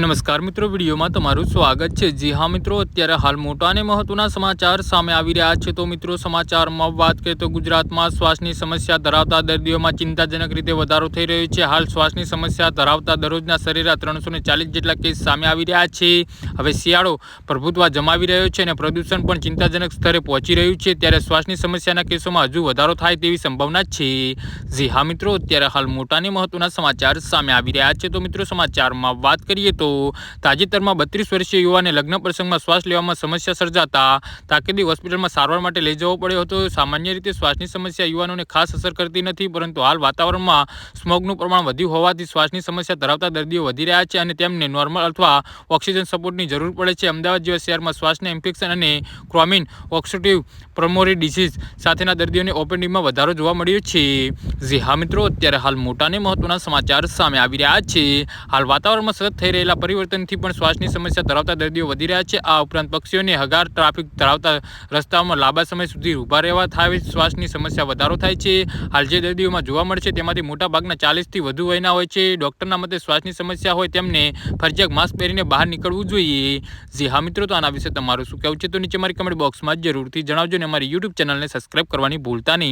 નમસ્કાર મિત્રો, વિડીયોમાં તમારું સ્વાગત છે. જી હા મિત્રો, અત્યારે હાલ મોટા અને મહત્વના સમાચાર સામે આવી રહ્યા છે. તો મિત્રો, સમાચારમાં વાત કરીએ તો ગુજરાતમાં શ્વાસની સમસ્યા ધરાવતા દર્દીઓમાં ચિંતાજનક રીતે વધારો થઈ રહ્યો છે. હાલ શ્વાસની સમસ્યા ધરાવતા દરરોજના સરેરા ત્રણસો જેટલા કેસ સામે આવી રહ્યા છે. હવે શિયાળો પ્રભુત્વ જમાવી રહ્યો છે અને પ્રદૂષણ પણ ચિંતાજનક સ્તરે પહોંચી રહ્યું છે. ત્યારે શ્વાસની સમસ્યાના કેસોમાં હજુ વધારો થાય તેવી સંભાવના છે. જી હા મિત્રો, અત્યારે હાલ મોટા અને મહત્વના સમાચાર સામે આવી રહ્યા છે. તો મિત્રો, સમાચારમાં વાત કરીએ તો તાજેતરમાં બત્રીસ વર્ષીય યુવાને લગ્ન પ્રસંગમાં શ્વાસ લેવામાં સમસ્યા સર્જાતા તાકીદી હોસ્પિટલમાં સારવાર માટે લઈ જવો પડ્યો હતો. સામાન્ય રીતે શ્વાસની સમસ્યા યુવાનોને ખાસ અસર કરતી નથી, પરંતુ હાલ વાતાવરણમાં સ્મોગનું પ્રમાણ વધ્યું હોવાથી શ્વાસની સમસ્યા ધરાવતા દર્દીઓ વધી રહ્યા છે અને તેમને નોર્મલ અથવા ઓક્સિજન સપોર્ટની જરૂર પડે છે. અમદાવાદ જેવા શહેરમાં શ્વાસના ઇન્ફેક્શન અને ક્રોમિન ઓક્સિટિવ પ્રમોરી ડિસીઝ સાથેના દર્દીઓને ઓપીડીમાં વધારો જોવા મળ્યો છે. જી હા મિત્રો, અત્યારે હાલ મોટા અને મહત્વના સમાચાર સામે આવી રહ્યા છે. હાલ વાતાવરણમાં સતત થઈ રહેલા પરિવર્તનથી પણ શ્વાસની સમસ્યા ધરાવતા દર્દીઓ વધી રહ્યા છે. આ ઉપરાંત પક્ષીઓને હગાર, ટ્રાફિક ધરાવતા રસ્તાઓમાં લાંબા સમય સુધી ઊભા રહેવા થાય, શ્વાસની સમસ્યા વધારો થાય છે. હાલ જે દર્દીઓમાં જોવા મળશે તેમાંથી મોટાભાગના ચાલીસથી વધુ વયના હોય છે. ડૉક્ટરના મતે શ્વાસની સમસ્યા હોય તેમને ફરજિયાત માસ્ક પહેરીને બહાર નીકળવું જોઈએ. જી હા, મિત્રો, તો આના વિશે તમારું શું કહેવું છે? તો નીચે મારી કમેન્ટ બોક્સમાં જરૂરથી જણાવજો અને અમારી યુટ્યુબ ચેનલને સબસ્ક્રાઈબ કરવાની ભૂલતા નહીં.